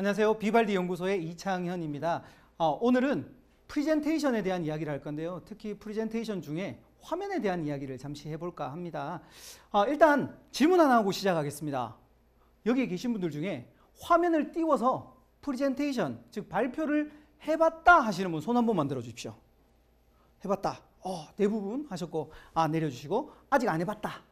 안녕하세요. 비발디 연구소의 이창현입니다. 어, 오늘은 프리젠테이션에 대한 이야기를 할 건데요. 특히 프리젠테이션 중에 화면에 대한 이야기를 잠시 해볼까 합니다. 어, 일단 질문 하나 하고 시작하겠습니다. 여기 계신 분들 중에 화면을 띄워서 프리젠테이션, 즉 발표를 해봤다 하시는 분 손 한번 만들어 주십시오. 해봤다. 어, 대부분 하셨고, 아, 내려주시고, 아직 안 해봤다.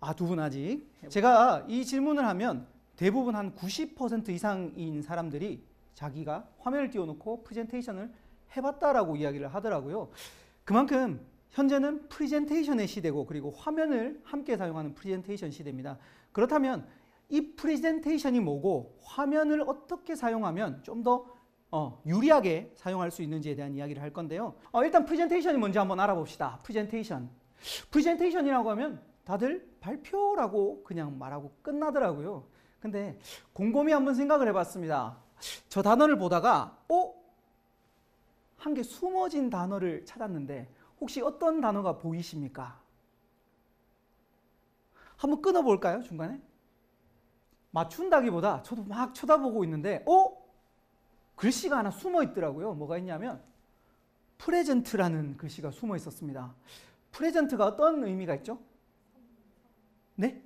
아, 두 분 아직. 제가 이 질문을 하면 대부분 한 90% 이상인 사람들이 자기가 화면을 띄워놓고 프레젠테이션을 해봤다라고 이야기를 하더라고요. 그만큼 현재는 프레젠테이션의 시대고 그리고 화면을 함께 사용하는 프레젠테이션 시대입니다. 그렇다면 이 프레젠테이션이 뭐고 화면을 어떻게 사용하면 좀더 어, 유리하게 사용할 수 있는지에 대한 이야기를 할 건데요. 어, 일단 프레젠테이션이 뭔지 한번 알아봅시다. 프레젠테이션. 프레젠테이션이라고 하면 다들 발표라고 그냥 말하고 끝나더라고요. 근데 곰곰이 한번 생각을 해봤습니다. 저 단어를 보다가 어? 한 개 숨어진 단어를 찾았는데 혹시 어떤 단어가 보이십니까? 한번 끊어볼까요? 중간에? 맞춘다기보다 저도 막 쳐다보고 있는데 어? 글씨가 하나 숨어 있더라고요. 뭐가 있냐면 프레젠트라는 글씨가 숨어 있었습니다. 프레젠트가 어떤 의미가 있죠? 네?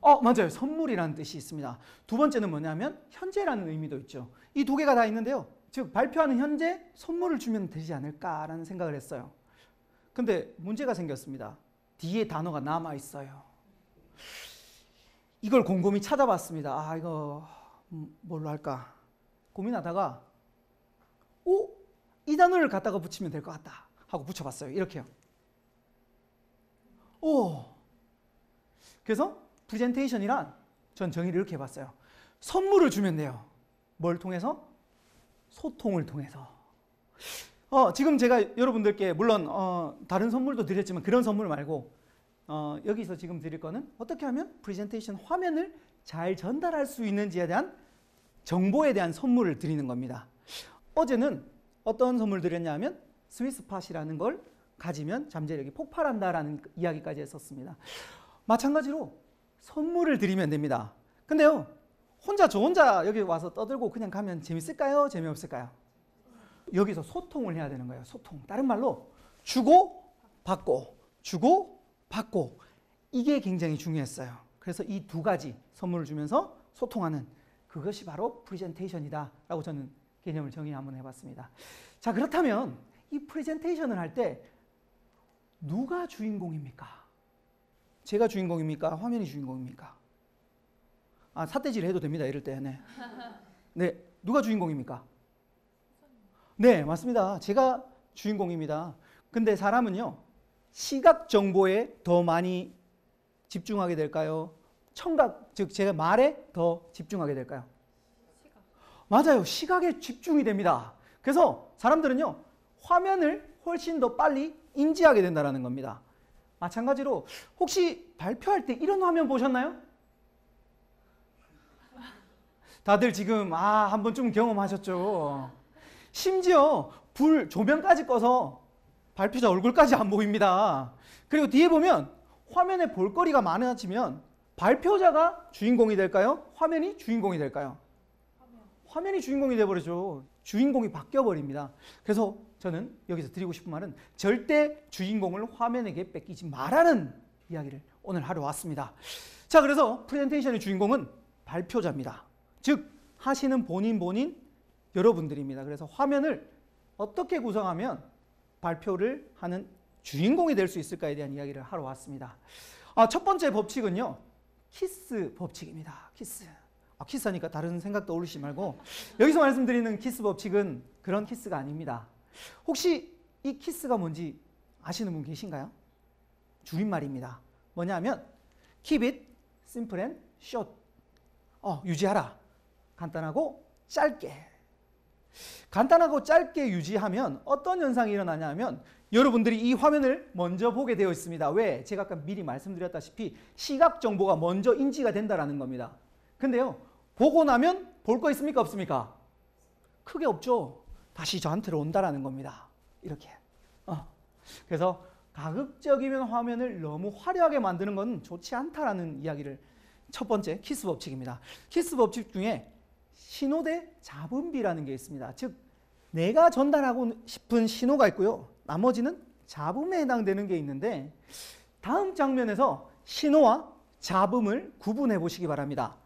어, 맞아요. 선물이라는 뜻이 있습니다. 두 번째는 뭐냐면 현재라는 의미도 있죠. 이 두 개가 다 있는데요. 즉 발표하는 현재 선물을 주면 되지 않을까라는 생각을 했어요. 근데 문제가 생겼습니다. 뒤에 단어가 남아 있어요. 이걸 곰곰이 찾아봤습니다. 아, 이거 음, 뭘로 할까? 고민하다가 오, 이 단어를 갖다가 붙이면 될 것 같다 하고 붙여봤어요. 이렇게요. 오, 그래서 프레젠테이션이란 전 정의를 이렇게 해봤어요. 선물을 주면 돼요. 뭘 통해서? 소통을 통해서. 어, 지금 제가 여러분들께 물론 어, 다른 선물도 드렸지만 그런 선물 말고 어, 여기서 지금 드릴 거는 어떻게 하면 프레젠테이션 화면을 잘 전달할 수 있는지에 대한 정보에 대한 선물을 드리는 겁니다. 어제는 어떤 선물 드렸냐 하면 스위스팟이라는 걸 가지면 잠재력이 폭발한다라는 이야기까지 했었습니다. 마찬가지로 선물을 드리면 됩니다. 근데요, 혼자 저 혼자 여기 와서 떠들고 그냥 가면 재밌을까요? 재미없을까요? 여기서 소통을 해야 되는 거예요. 소통. 다른 말로 주고 받고 주고 받고 이게 굉장히 중요했어요. 그래서 이 두 가지 선물을 주면서 소통하는 그것이 바로 프레젠테이션이다라고 저는 개념을 정의 한번 해봤습니다. 자 그렇다면 이 프레젠테이션을 할 때 누가 주인공입니까? 제가 주인공입니까? 화면이 주인공입니까? 아 사태질 해도 됩니다. 이럴 때. 네. 네 누가 주인공입니까? 네 맞습니다. 제가 주인공입니다. 근데 사람은요 시각 정보에 더 많이 집중하게 될까요? 청각, 즉 제가 말에 더 집중하게 될까요? 시각. 맞아요. 시각에 집중이 됩니다. 그래서 사람들은요, 화면을 훨씬 더 빨리 인지하게 된다는 겁니다. 마찬가지로 혹시 발표할 때 이런 화면 보셨나요? 다들 지금 아, 한 번쯤 경험하셨죠. 심지어 불 조명까지 꺼서 발표자 얼굴까지 안 보입니다. 그리고 뒤에 보면 화면에 볼거리가 많아지면 발표자가 주인공이 될까요? 화면이 주인공이 될까요? 화면. 이 주인공이 돼버리죠. 주인공이 바뀌어버립니다. 그래서 저는 여기서 드리고 싶은 말은 절대 주인공을 화면에게 뺏기지 말라는 이야기를 오늘 하러 왔습니다. 자, 그래서 프레젠테이션의 주인공은 발표자입니다. 즉, 하시는 본인 본인 여러분들입니다. 그래서 화면을 어떻게 구성하면 발표를 하는 주인공이 될 수 있을까에 대한 이야기를 하러 왔습니다. 아, 첫 번째 법칙은요. 키스 법칙입니다. 키스. 아, 키스하니까 다른 생각 떠올리지 말고 여기서 말씀드리는 키스 법칙은 그런 키스가 아닙니다. 혹시 이 키스가 뭔지 아시는 분 계신가요? 줄임말입니다. 뭐냐면 keep it simple and short. 어, 유지하라. 간단하고 짧게. 간단하고 짧게 유지하면 어떤 현상이 일어나냐면 여러분들이 이 화면을 먼저 보게 되어 있습니다. 왜? 제가 아까 미리 말씀드렸다시피 시각 정보가 먼저 인지가 된다라는 겁니다. 근데요. 보고 나면 볼 거 있습니까? 없습니까? 크게 없죠. 다시 저한테로 온다라는 겁니다. 이렇게. 어. 그래서 가급적이면 화면을 너무 화려하게 만드는 건 좋지 않다라는 이야기를 첫 번째 키스 법칙입니다. 키스 법칙 중에 신호 대 잡음비라는 게 있습니다. 즉 내가 전달하고 싶은 신호가 있고요. 나머지는 잡음에 해당되는 게 있는데 다음 장면에서 신호와 잡음을 구분해 보시기 바랍니다.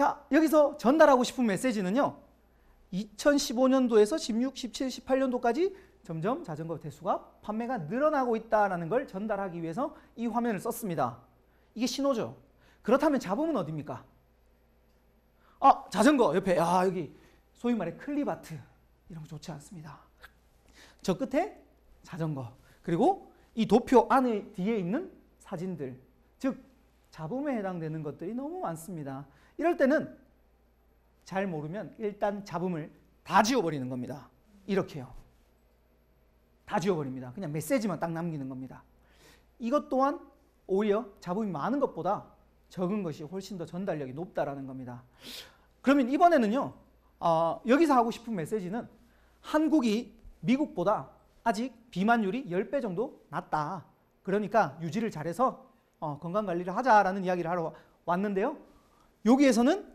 자, 여기서 전달하고 싶은 메시지는요. 2015년도에서 16, 17, 18년도까지 점점 자전거 대수가 판매가 늘어나고 있다는 걸 전달하기 위해서 이 화면을 썼습니다. 이게 신호죠. 그렇다면 잡음은 어디입니까? 아, 자전거 옆에 아, 여기 소위 말해 클립아트 이런 거 좋지 않습니다. 저 끝에 자전거 그리고 이 도표 안에 뒤에 있는 사진들 즉 잡음에 해당되는 것들이 너무 많습니다. 이럴 때는 잘 모르면 일단 잡음을 다 지워버리는 겁니다. 이렇게요. 다 지워버립니다. 그냥 메시지만 딱 남기는 겁니다. 이것 또한 오히려 잡음이 많은 것보다 적은 것이 훨씬 더 전달력이 높다라는 겁니다. 그러면 이번에는요, 어, 여기서 하고 싶은 메시지는 한국이 미국보다 아직 비만율이 10배 정도 낮다. 그러니까 유지를 잘해서 어, 건강 관리를 하자라는 이야기를 하러 왔는데요. 여기에서는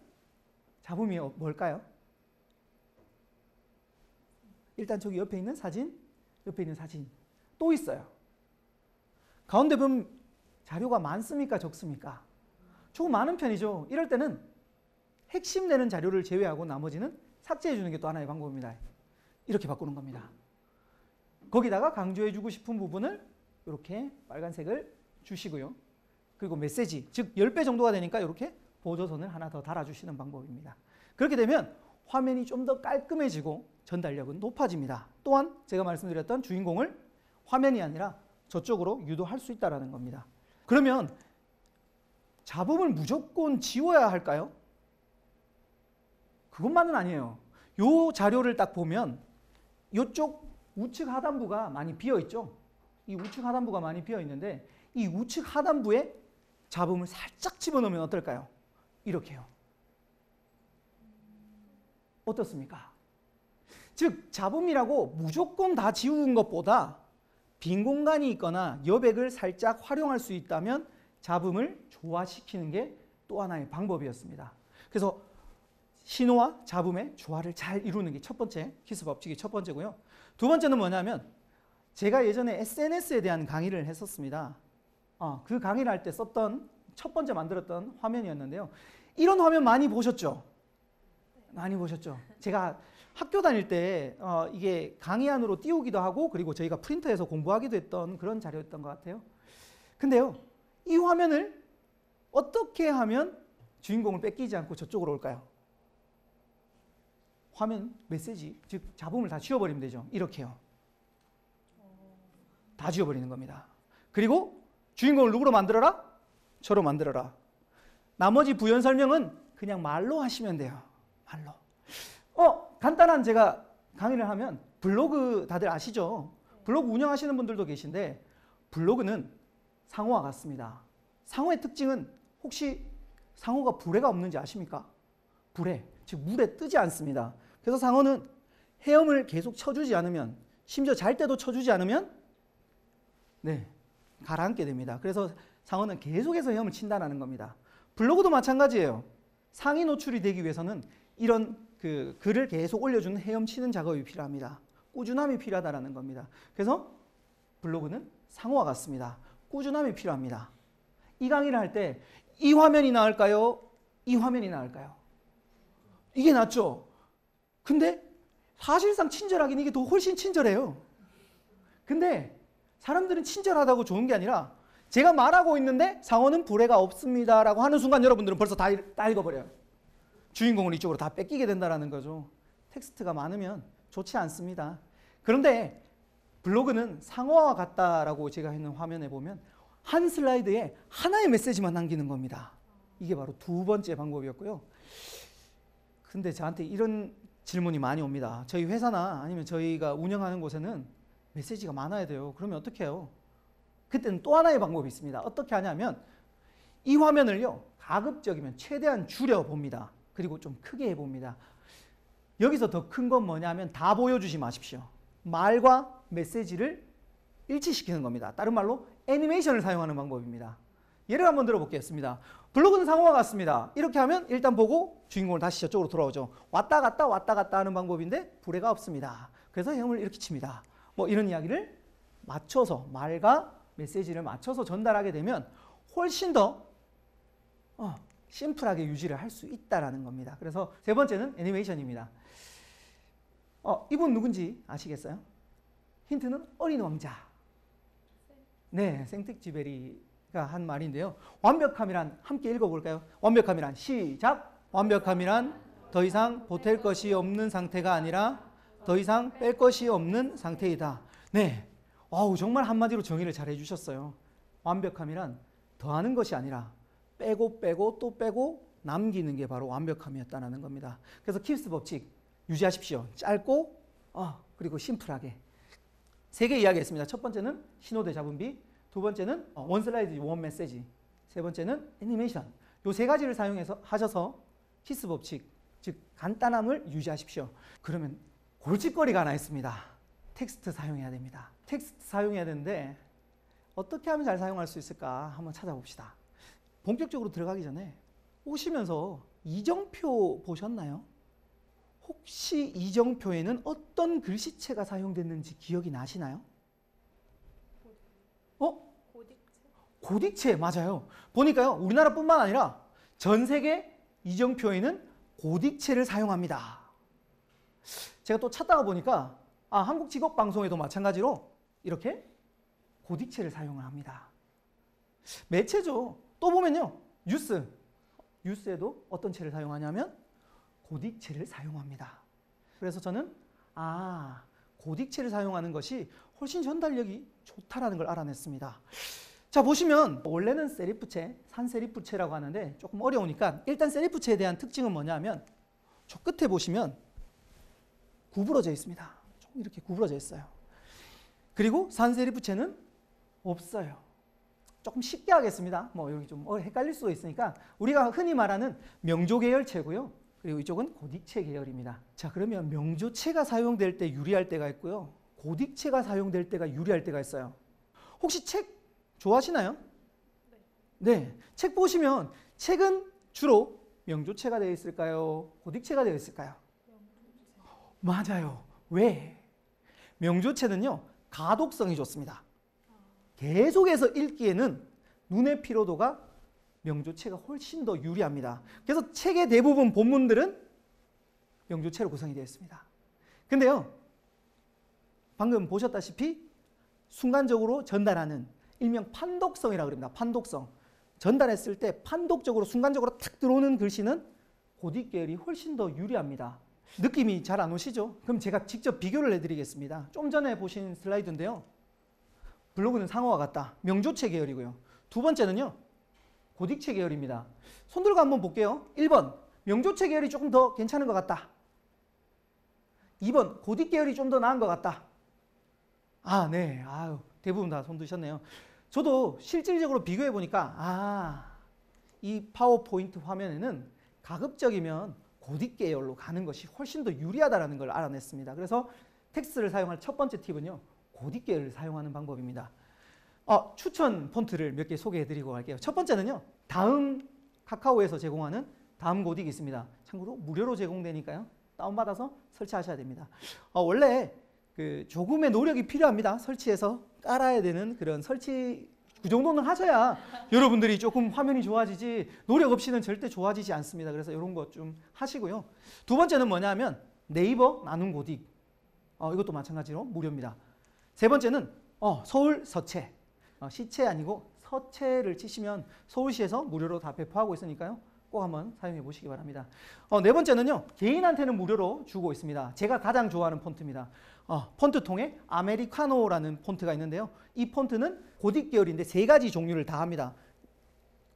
잡음이 뭘까요? 일단 저기 옆에 있는 사진, 옆에 있는 사진 또 있어요. 가운데 보면 자료가 많습니까? 적습니까? 조금 많은 편이죠. 이럴 때는 핵심 되는 자료를 제외하고 나머지는 삭제해 주는 게 또 하나의 방법입니다. 이렇게 바꾸는 겁니다. 거기다가 강조해 주고 싶은 부분을 이렇게 빨간색을 주시고요. 그리고 메시지, 즉 10배 정도가 되니까 이렇게 보조선을 하나 더 달아주시는 방법입니다. 그렇게 되면 화면이 좀 더 깔끔해지고 전달력은 높아집니다. 또한 제가 말씀드렸던 주인공을 화면이 아니라 저쪽으로 유도할 수 있다는 겁니다. 그러면 잡음을 무조건 지워야 할까요? 그것만은 아니에요. 요 자료를 딱 보면 이쪽 우측 하단부가 많이 비어 있죠. 이 우측 하단부가 많이 비어 있는데 이 우측 하단부에 잡음을 살짝 집어넣으면 어떨까요? 이렇게요. 어떻습니까? 즉 잡음이라고 무조건 다 지우는 것보다 빈 공간이 있거나 여백을 살짝 활용할 수 있다면 잡음을 조화시키는 게 또 하나의 방법이었습니다. 그래서 신호와 잡음의 조화를 잘 이루는 게 첫 번째 키스 법칙이 첫 번째고요. 두 번째는 뭐냐면 제가 예전에 SNS에 대한 강의를 했었습니다. 어, 그 강의를 할 때 썼던 첫 번째 만들었던 화면이었는데요. 이런 화면 많이 보셨죠? 많이 보셨죠? 제가 학교 다닐 때 어, 이게 강의 안으로 띄우기도 하고 그리고 저희가 프린터에서 공부하기도 했던 그런 자료였던 것 같아요. 근데요, 이 화면을 어떻게 하면 주인공을 뺏기지 않고 저쪽으로 올까요? 화면 메시지, 즉 잡음을 다 지워버리면 되죠. 이렇게요. 다 지워버리는 겁니다. 그리고 주인공을 누구로 만들어라? 저로 만들어라. 나머지 부연 설명은 그냥 말로 하시면 돼요. 말로. 어, 간단한 제가 강의를 하면 블로그 다들 아시죠? 블로그 운영하시는 분들도 계신데 블로그는 상호와 같습니다. 상호의 특징은 혹시 상호가 불에가 없는지 아십니까? 불에, 즉 물에 뜨지 않습니다. 그래서 상어는 헤엄을 계속 쳐주지 않으면 심지어 잘 때도 쳐주지 않으면 네 가라앉게 됩니다. 그래서 상어는 계속해서 헤엄을 친다는 겁니다. 블로그도 마찬가지예요. 상위 노출이 되기 위해서는 이런 그 글을 계속 올려주는 헤엄치는 작업이 필요합니다. 꾸준함이 필요하다는 겁니다. 그래서 블로그는 상호와 같습니다. 꾸준함이 필요합니다. 이 강의를 할 때 이 화면이 나을까요? 이 화면이 나을까요? 이게 낫죠? 근데 사실상 친절하긴 이게 더 훨씬 친절해요. 근데 사람들은 친절하다고 좋은 게 아니라 제가 말하고 있는데 상어는 불해가 없습니다라고 하는 순간 여러분들은 벌써 다, 다 읽어버려요. 주인공을 이쪽으로 다 뺏기게 된다는 거죠. 텍스트가 많으면 좋지 않습니다. 그런데 블로그는 상어와 같다라고 제가 있는 화면에 보면 한 슬라이드에 하나의 메시지만 남기는 겁니다. 이게 바로 두 번째 방법이었고요. 근데 저한테 이런 질문이 많이 옵니다. 저희 회사나 아니면 저희가 운영하는 곳에는 메시지가 많아야 돼요. 그러면 어떻게 해요? 그때는 또 하나의 방법이 있습니다. 어떻게 하냐면 이 화면을요. 가급적이면 최대한 줄여 봅니다. 그리고 좀 크게 해 봅니다. 여기서 더 큰 건 뭐냐면 다 보여주지 마십시오. 말과 메시지를 일치시키는 겁니다. 다른 말로 애니메이션을 사용하는 방법입니다. 예를 한번 들어보겠습니다. 블로그는 상호와 같습니다. 이렇게 하면 일단 보고 주인공을 다시 저쪽으로 돌아오죠. 왔다 갔다 왔다 갔다 하는 방법인데 불에가 없습니다. 그래서 형을 이렇게 칩니다. 뭐 이런 이야기를 맞춰서 말과 메시지를 맞춰서 전달하게 되면 훨씬 더 어, 심플하게 유지를 할 수 있다라는 겁니다. 그래서 세 번째는 애니메이션입니다. 어, 이분 누군지 아시겠어요? 힌트는 어린 왕자. 네, 생텍쥐베리가 한 말인데요. 완벽함이란 함께 읽어볼까요? 완벽함이란 시작. 완벽함이란 더 이상 보탤 것이 없는 상태가 아니라 더 이상 뺄 것이 없는 상태이다. 네, 와우 정말 한마디로 정의를 잘 해주셨어요. 완벽함이란 더하는 것이 아니라 빼고 빼고 또 빼고 남기는 게 바로 완벽함이었다는 겁니다. 그래서 킵스 법칙 유지하십시오. 짧고 어, 그리고 심플하게 세 개 이야기했습니다. 첫 번째는 신호대 잡음비, 두 번째는 어, 원 슬라이드 원 메시지, 세 번째는 애니메이션. 요 세 가지를 사용해서 하셔서 키스 법칙 즉 간단함을 유지하십시오. 그러면 골칫거리가 하나 있습니다. 텍스트 사용해야 됩니다. 텍스트 사용해야 되는데 어떻게 하면 잘 사용할 수 있을까 한번 찾아봅시다. 본격적으로 들어가기 전에 오시면서 이정표 보셨나요? 혹시 이정표에는 어떤 글씨체가 사용됐는지 기억이 나시나요? 어? 고딕체? 고딕체 맞아요. 보니까요 우리나라뿐만 아니라 전 세계 이정표에는 고딕체를 사용합니다. 제가 또 찾다가 보니까 아, 한국 직업 방송에도 마찬가지로 이렇게 고딕체를 사용을 합니다. 매체죠. 또 보면요 뉴스 뉴스에도 어떤 체를 사용하냐면 고딕체를 사용합니다. 그래서 저는 아 고딕체를 사용하는 것이 훨씬 전달력이 좋다라는 걸 알아냈습니다. 자 보시면 원래는 세리프체, 산세리프체라고 하는데 조금 어려우니까 일단 세리프체에 대한 특징은 뭐냐면 저 끝에 보시면 구부러져 있습니다. 좀 이렇게 구부러져 있어요. 그리고 산세리프체는 없어요. 조금 쉽게 하겠습니다. 뭐 여기 좀 어, 헷갈릴 수도 있으니까 우리가 흔히 말하는 명조 계열체고요. 그리고 이쪽은 고딕체 계열입니다. 자 그러면 명조체가 사용될 때 유리할 때가 있고요. 고딕체가 사용될 때가 유리할 때가 있어요. 혹시 책 좋아하시나요? 네. 책 보시면 책은 주로 명조체가 되어 있을까요? 고딕체가 되어 있을까요? 맞아요. 왜? 명조체는요, 가독성이 좋습니다. 계속해서 읽기에는 눈의 피로도가 명조체가 훨씬 더 유리합니다. 그래서 책의 대부분 본문들은 명조체로 구성이 되어 있습니다. 근데요, 방금 보셨다시피 순간적으로 전달하는 일명 판독성이라고 합니다. 판독성. 전달했을 때 판독적으로 순간적으로 탁 들어오는 글씨는 고딕 계열이 훨씬 더 유리합니다. 느낌이 잘 안 오시죠? 그럼 제가 직접 비교를 해드리겠습니다. 좀 전에 보신 슬라이드인데요. 블로그는 상어와 같다. 명조체 계열이고요. 두 번째는요. 고딕체 계열입니다. 손 들고 한번 볼게요. 1번 명조체 계열이 조금 더 괜찮은 것 같다. 2번 고딕 계열이 좀 더 나은 것 같다. 아, 네. 아유, 대부분 다 손 드셨네요. 저도 실질적으로 비교해 보니까 아, 이 파워포인트 화면에는 가급적이면 고딕 계열로 가는 것이 훨씬 더 유리하다라는 걸 알아냈습니다. 그래서 텍스트를 사용할 첫 번째 팁은요. 고딕 계열을 사용하는 방법입니다. 어, 추천 폰트를 몇 개 소개해 드리고 갈게요. 첫 번째는요. 다음 카카오에서 제공하는 다음 고딕이 있습니다. 참고로 무료로 제공되니까요. 다운받아서 설치하셔야 됩니다. 어, 원래 그 조금의 노력이 필요합니다. 설치해서 깔아야 되는 그런 설치 그 정도는 하셔야 여러분들이 조금 화면이 좋아지지 노력 없이는 절대 좋아지지 않습니다. 그래서 이런 것 좀 하시고요. 두 번째는 뭐냐면 네이버 나눔 고딕 어, 이것도 마찬가지로 무료입니다. 세 번째는 어, 서울 서체 어, 시체 아니고 서체를 치시면 서울시에서 무료로 다 배포하고 있으니까요. 꼭 한번 사용해 보시기 바랍니다. 어, 네 번째는요. 개인한테는 무료로 주고 있습니다. 제가 가장 좋아하는 폰트입니다. 어, 폰트 통에 아메리카노라는 폰트가 있는데요. 이 폰트는 고딕 계열인데 세 가지 종류를 다 합니다.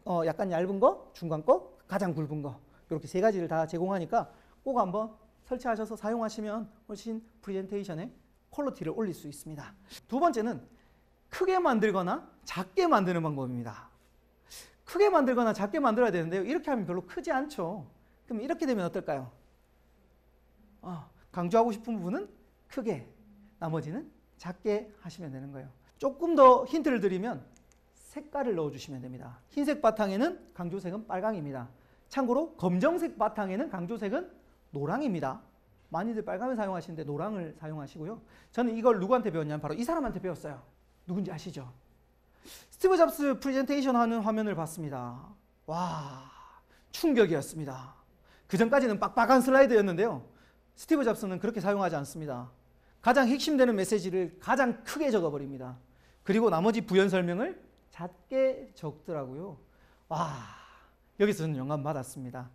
어, 약간 얇은 거, 중간 거, 가장 굵은 거 이렇게 세 가지를 다 제공하니까 꼭 한번 설치하셔서 사용하시면 훨씬 프레젠테이션의 퀄리티를 올릴 수 있습니다. 두 번째는 크게 만들거나 작게 만드는 방법입니다. 크게 만들거나 작게 만들어야 되는데요. 이렇게 하면 별로 크지 않죠. 그럼 이렇게 되면 어떨까요? 어, 강조하고 싶은 부분은 크게, 나머지는 작게 하시면 되는 거예요. 조금 더 힌트를 드리면 색깔을 넣어주시면 됩니다. 흰색 바탕에는 강조색은 빨강입니다. 참고로 검정색 바탕에는 강조색은 노랑입니다. 많이들 빨강을 사용하시는데 노랑을 사용하시고요. 저는 이걸 누구한테 배웠냐면 바로 이 사람한테 배웠어요. 누군지 아시죠? 스티브 잡스 프레젠테이션 하는 화면을 봤습니다. 와, 충격이었습니다. 그 전까지는 빡빡한 슬라이드였는데요. 스티브 잡스는 그렇게 사용하지 않습니다. 가장 핵심되는 메시지를 가장 크게 적어버립니다. 그리고 나머지 부연 설명을 작게 적더라고요. 와, 여기서 저는 영감 받았습니다.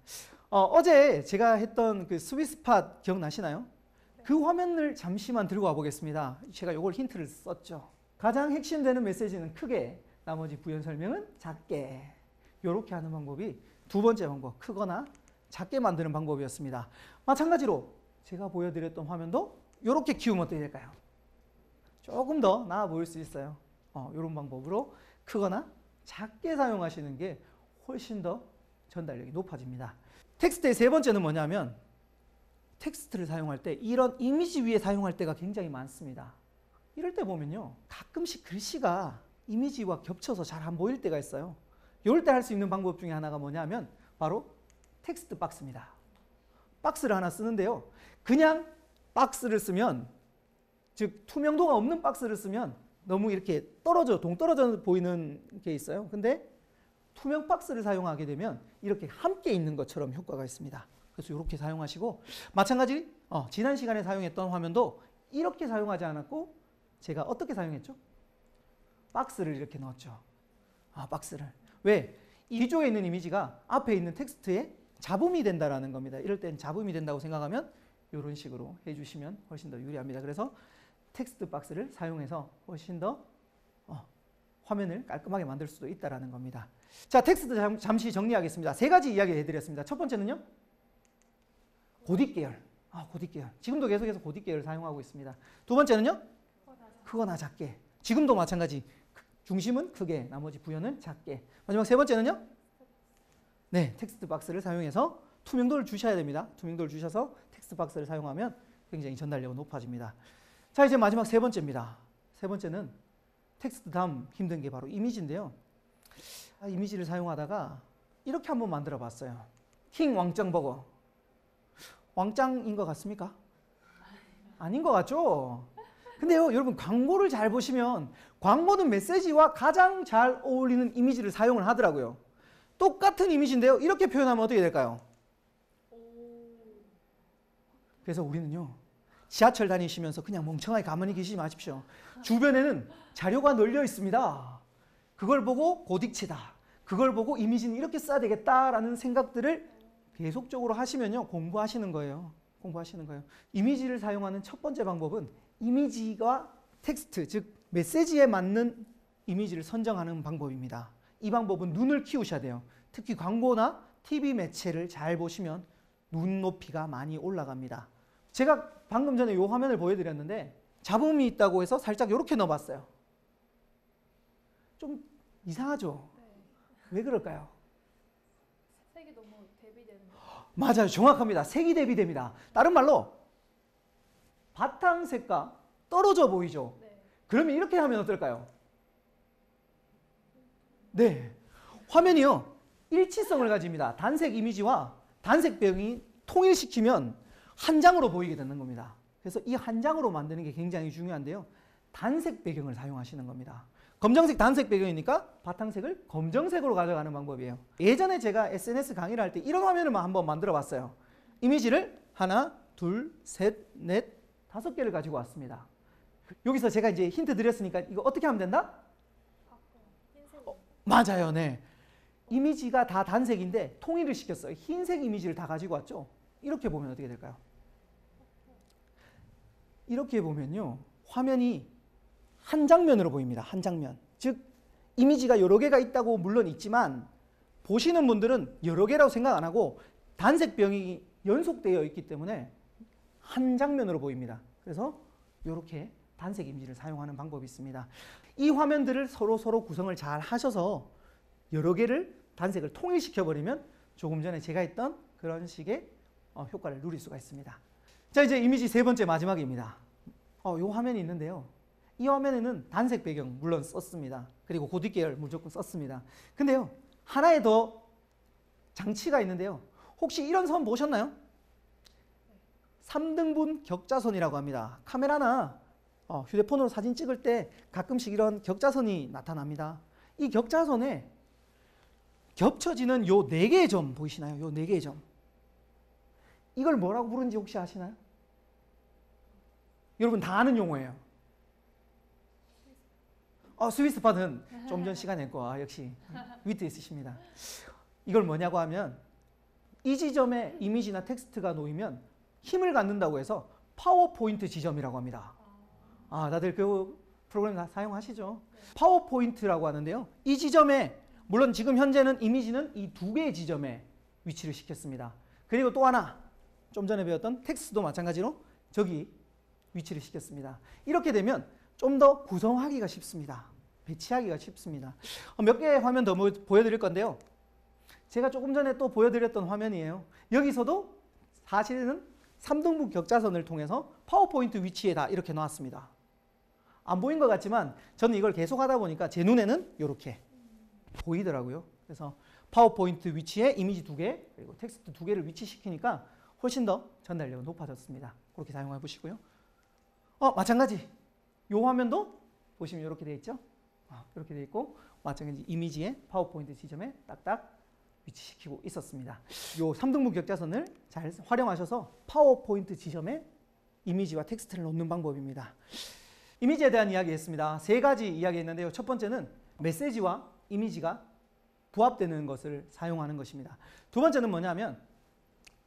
어, 제 제가 했던 그 스위스팟 기억나시나요? 그 화면을 잠시만 들고 와 보겠습니다. 제가 이걸 힌트를 썼죠. 가장 핵심되는 메시지는 크게, 나머지 부연 설명은 작게. 이렇게 하는 방법이 두 번째 방법, 크거나 작게 만드는 방법이었습니다. 마찬가지로 제가 보여드렸던 화면도 이렇게 키우면 어떻게 될까요? 조금 더 나아 보일 수 있어요. 어, 이런 방법으로 크거나 작게 사용하시는 게 훨씬 더 전달력이 높아집니다. 텍스트의 세 번째는 뭐냐면 텍스트를 사용할 때 이런 이미지 위에 사용할 때가 굉장히 많습니다. 이럴 때 보면요. 가끔씩 글씨가 이미지와 겹쳐서 잘 안 보일 때가 있어요. 이럴 때 할 수 있는 방법 중에 하나가 뭐냐면 바로 텍스트 박스입니다. 박스를 하나 쓰는데요. 그냥 박스를 쓰면 즉 투명도가 없는 박스를 쓰면 너무 이렇게 떨어져 동떨어져 보이는 게 있어요. 근데 투명 박스를 사용하게 되면 이렇게 함께 있는 것처럼 효과가 있습니다. 그래서 이렇게 사용하시고 마찬가지 어, 지난 시간에 사용했던 화면도 이렇게 사용하지 않았고 제가 어떻게 사용했죠? 박스를 이렇게 넣었죠. 아 박스를 왜? 뒤쪽에 있는 이미지가 앞에 있는 텍스트에 잡음이 된다라는 겁니다. 이럴 땐 잡음이 된다고 생각하면 이런 식으로 해주시면 훨씬 더 유리합니다. 그래서 텍스트 박스를 사용해서 훨씬 더 어, 화면을 깔끔하게 만들 수도 있다라는 겁니다. 자, 텍스트 잠 시 정리하겠습니다. 세 가지 이야기 해드렸습니다. 첫 번째는요. 고딕 계열. 아, 고딕 계열. 지금도 계속해서 고딕 계열을 사용하고 있습니다. 두 번째는요. 크거나 작게. 지금도 마찬가지. 중심은 크게, 나머지 부연은 작게. 마지막 세 번째는요. 네, 텍스트 박스를 사용해서 투명도를 주셔야 됩니다. 투명도를 주셔서 텍스트 박스를 사용하면 굉장히 전달력이 높아집니다. 자, 이제 마지막 세 번째입니다. 세 번째는 텍스트 다음 힘든 게 바로 이미지인데요. 아, 이미지를 사용하다가 이렇게 한번 만들어 봤어요. 킹 왕짱 버거. 왕짱인 것 같습니까? 아닌 것 같죠? 근데요, 여러분, 광고를 잘 보시면 광고는 메시지와 가장 잘 어울리는 이미지를 사용을 하더라고요. 똑같은 이미지인데요, 이렇게 표현하면 어떻게 될까요? 그래서 우리는요, 지하철 다니시면서 그냥 멍청하게 가만히 계시지 마십시오. 주변에는 자료가 널려 있습니다. 그걸 보고 고딕체다. 그걸 보고 이미지는 이렇게 써야 되겠다라는 생각들을 계속적으로 하시면요. 공부하시는 거예요. 공부하시는 거예요. 이미지를 사용하는 첫 번째 방법은 이미지가 텍스트, 즉 메시지에 맞는 이미지를 선정하는 방법입니다. 이 방법은 눈을 키우셔야 돼요. 특히 광고나 TV 매체를 잘 보시면 눈높이가 많이 올라갑니다. 제가 방금 전에 이 화면을 보여드렸는데 잡음이 있다고 해서 살짝 이렇게 넣어봤어요. 좀 이상하죠? 네. 왜 그럴까요? 색이 너무 대비되는 거 맞아요. 정확합니다. 색이 대비됩니다. 다른 말로 바탕색과 떨어져 보이죠? 네. 그러면 이렇게 하면 어떨까요? 네. 화면이요. 일치성을 가집니다. 단색 이미지와 단색 배경이 통일시키면 한 장으로 보이게 되는 겁니다. 그래서 이 한 장으로 만드는 게 굉장히 중요한데요. 단색 배경을 사용하시는 겁니다. 검정색 단색 배경이니까 바탕색을 검정색으로 가져가는 방법이에요. 예전에 제가 SNS 강의를 할 때 이런 화면을 한번 만들어 봤어요. 이미지를 하나, 둘, 셋, 넷, 다섯 개를 가지고 왔습니다. 여기서 제가 이제 힌트 드렸으니까 이거 어떻게 하면 된다? 어, 맞아요, 네. 이미지가 다 단색인데 통일을 시켰어요. 흰색 이미지를 다 가지고 왔죠. 이렇게 보면 어떻게 될까요? 이렇게 보면요. 화면이 한 장면으로 보입니다. 한 장면. 즉 이미지가 여러 개가 있다고 물론 있지만 보시는 분들은 여러 개라고 생각 안 하고 단색 병이 연속되어 있기 때문에 한 장면으로 보입니다. 그래서 이렇게 단색 이미지를 사용하는 방법이 있습니다. 이 화면들을 서로 서로 구성을 잘 하셔서 여러 개를 단색을 통일시켜 버리면 조금 전에 제가 했던 그런 식의 어, 효과를 누릴 수가 있습니다. 자 이제 이미지 세 번째 마지막입니다. 어, 요 화면이 있는데요. 이 화면에는 단색 배경 물론 썼습니다. 그리고 고딕 계열 무조건 썼습니다. 근데요 하나의 더 장치가 있는데요. 혹시 이런 선 보셨나요? 3등분 격자선이라고 합니다. 카메라나 어, 휴대폰으로 사진 찍을 때 가끔씩 이런 격자선이 나타납니다. 이 격자선에 겹쳐지는 요네 개의 점 보이시나요? 요네 개의 점. 이걸 뭐라고 부르는지 혹시 아시나요? 여러분 다 아는 용어예요. 어, 스위스 파는 좀 전 시간에 냈고 아, 역시 위트 있으십니다. 이걸 뭐냐고 하면 이 지점에 이미지나 텍스트가 놓이면 힘을 갖는다고 해서 파워포인트 지점이라고 합니다. 아, 다들 그 프로그램 다 사용하시죠? 파워포인트라고 하는데요. 이 지점에 물론 지금 현재는 이미지는 이 두 개의 지점에 위치를 시켰습니다. 그리고 또 하나 좀 전에 배웠던 텍스트도 마찬가지로 저기 위치를 시켰습니다. 이렇게 되면 좀 더 구성하기가 쉽습니다. 배치하기가 쉽습니다. 어, 몇 개의 화면 더 보- 보여드릴 건데요. 제가 조금 전에 또 보여드렸던 화면이에요. 여기서도 사실은 3등분 격자선을 통해서 파워포인트 위치에다 이렇게 놨습니다. 안 보인 것 같지만 저는 이걸 계속 하다 보니까 제 눈에는 이렇게 보이더라고요. 그래서 파워포인트 위치에 이미지 두 개, 그리고 텍스트 두 개를 위치시키니까 훨씬 더 전달력은 높아졌습니다. 그렇게 사용해 보시고요. 어, 마찬가지. 요 화면도 보시면 이렇게 되어 있죠? 아, 이렇게 되어 있고 마찬가지 이미지에 파워포인트 지점에 딱딱 위치시키고 있었습니다. 요 3등분 격자선을 잘 활용하셔서 파워포인트 지점에 이미지와 텍스트를 넣는 방법입니다. 이미지에 대한 이야기 했습니다. 세 가지 이야기 했는데요. 첫 번째는 메시지와 이미지가 부합되는 것을 사용하는 것입니다. 두 번째는 뭐냐면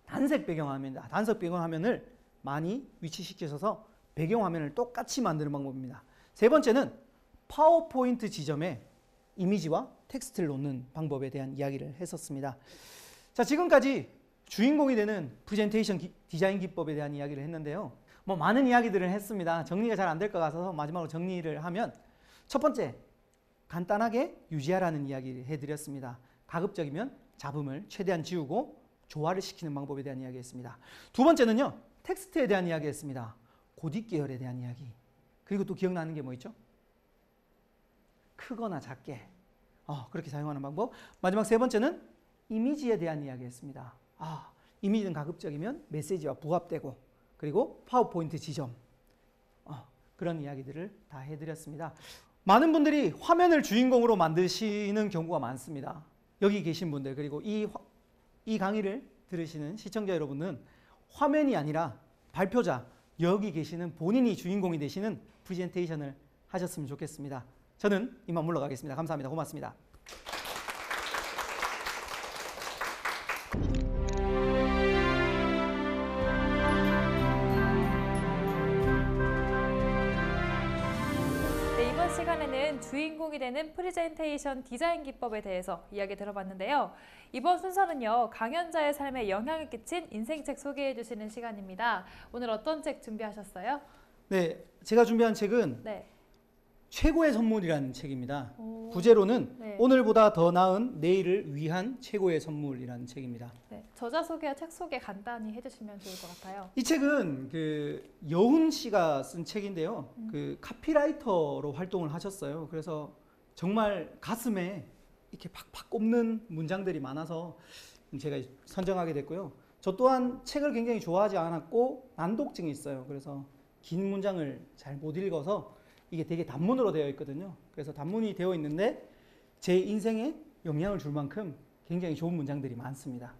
단색 배경화면입니다. 단색 배경화면을 많이 위치시키셔서 배경화면을 똑같이 만드는 방법입니다. 세 번째는 파워포인트 지점에 이미지와 텍스트를 놓는 방법에 대한 이야기를 했었습니다. 자, 지금까지 주인공이 되는 프레젠테이션 기- 디자인 기법에 대한 이야기를 했는데요. 뭐 많은 이야기들을 했습니다. 정리가 잘 안 될 것 같아서 마지막으로 정리를 하면 첫 번째, 간단하게 유지하라는 이야기를 해드렸습니다. 가급적이면 잡음을 최대한 지우고 조화를 시키는 방법에 대한 이야기했습니다. 두 번째는요, 텍스트에 대한 이야기했습니다. 고딕 계열에 대한 이야기. 그리고 또 기억나는 게 뭐 있죠? 크거나 작게 어, 그렇게 사용하는 방법. 마지막 세 번째는 이미지에 대한 이야기했습니다. 아, 이미지는 가급적이면 메시지와 부합되고 그리고 파워포인트 지점 어, 그런 이야기들을 다 해드렸습니다. 많은 분들이 화면을 주인공으로 만드시는 경우가 많습니다. 여기 계신 분들 그리고 이, 화- 이 강의를 들으시는 시청자 여러분은 화면이 아니라 발표자 여기 계시는 본인이 주인공이 되시는 프레젠테이션을 하셨으면 좋겠습니다. 저는 이만 물러가겠습니다. 감사합니다. 고맙습니다. 주인공이 되는 프레젠테이션 디자인 기법에 대해서 이야기 들어봤는데요. 이번 순서는요, 강연자의 삶에 영향을 끼친 인생책 소개해 주시는 시간입니다. 오늘 어떤 책 준비하셨어요? 네, 제가 준비한 책은 네. 최고의 선물이라는 책입니다. 오, 부제로는 네. 오늘보다 더 나은 내일을 위한 최고의 선물이라는 책입니다. 네. 저자 소개와 책 소개 간단히 해주시면 좋을 것 같아요. 이 책은 그 여훈 씨가 쓴 책인데요. 그 카피라이터로 활동을 하셨어요. 그래서 정말 가슴에 이렇게 팍팍 꼽는 문장들이 많아서 제가 선정하게 됐고요. 저 또한 책을 굉장히 좋아하지 않았고 난독증이 있어요. 그래서 긴 문장을 잘 못 읽어서 이게 되게 단문으로 되어 있거든요. 그래서 단문이 되어 있는데 제 인생에 영향을 줄 만큼 굉장히 좋은 문장들이 많습니다.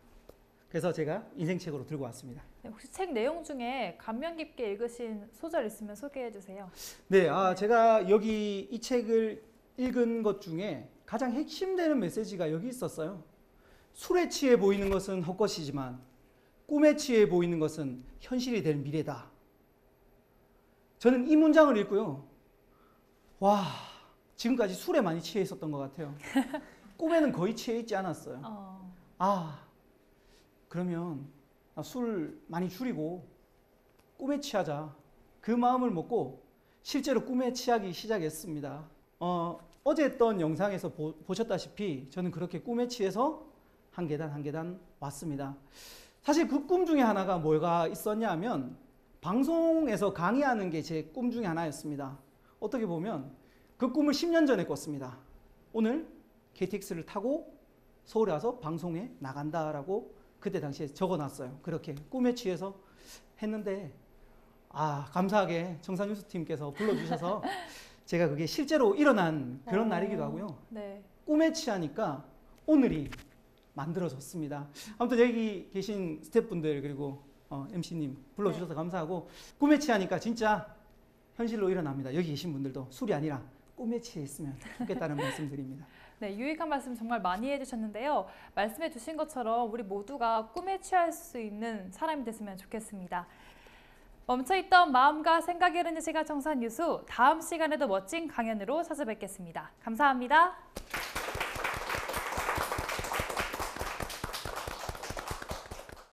그래서 제가 인생책으로 들고 왔습니다. 네, 혹시 책 내용 중에 감명 깊게 읽으신 소절 있으면 소개해 주세요. 네, 아, 제가 여기 이 책을 읽은 것 중에 가장 핵심되는 메시지가 여기 있었어요. 술에 취해 보이는 것은 헛것이지만 꿈에 취해 보이는 것은 현실이 될 미래다. 저는 이 문장을 읽고요. 와, 지금까지 술에 많이 취해 있었던 것 같아요. 꿈에는 거의 취해 있지 않았어요. 어, 아, 그러면 아, 술 많이 줄이고 꿈에 취하자. 그 마음을 먹고 실제로 꿈에 취하기 시작했습니다. 어, 어제 했던 영상에서 보, 보셨다시피 저는 그렇게 꿈에 취해서 한 계단 한 계단 왔습니다. 사실 그 꿈 중에 하나가 뭐가 있었냐 하면 방송에서 강의하는 게 제 꿈 중에 하나였습니다. 어떻게 보면 그 꿈을 10년 전에 꿨습니다. 오늘 KTX를 타고 서울에 와서 방송에 나간다라고 그때 당시에 적어놨어요. 그렇게 꿈에 취해서 했는데 아 감사하게 정산뉴스 팀께서 불러주셔서 제가 그게 실제로 일어난 그런 어. 날이기도 하고요. 네. 꿈에 취하니까 오늘이 만들어졌습니다. 아무튼 여기 계신 스태프분들 그리고 어, MC님 불러주셔서 감사하고 꿈에 취하니까 진짜 현실로 일어납니다. 여기 계신 분들도 술이 아니라 꿈에 취해 있으면 좋겠다는 말씀드립니다. 네, 유익한 말씀 정말 많이 해주셨는데요. 말씀해 주신 것처럼 우리 모두가 꿈에 취할 수 있는 사람이 됐으면 좋겠습니다. 멈춰있던 마음과 생각이 흐르는 시간 청산 뉴스 다음 시간에도 멋진 강연으로 찾아뵙겠습니다. 감사합니다.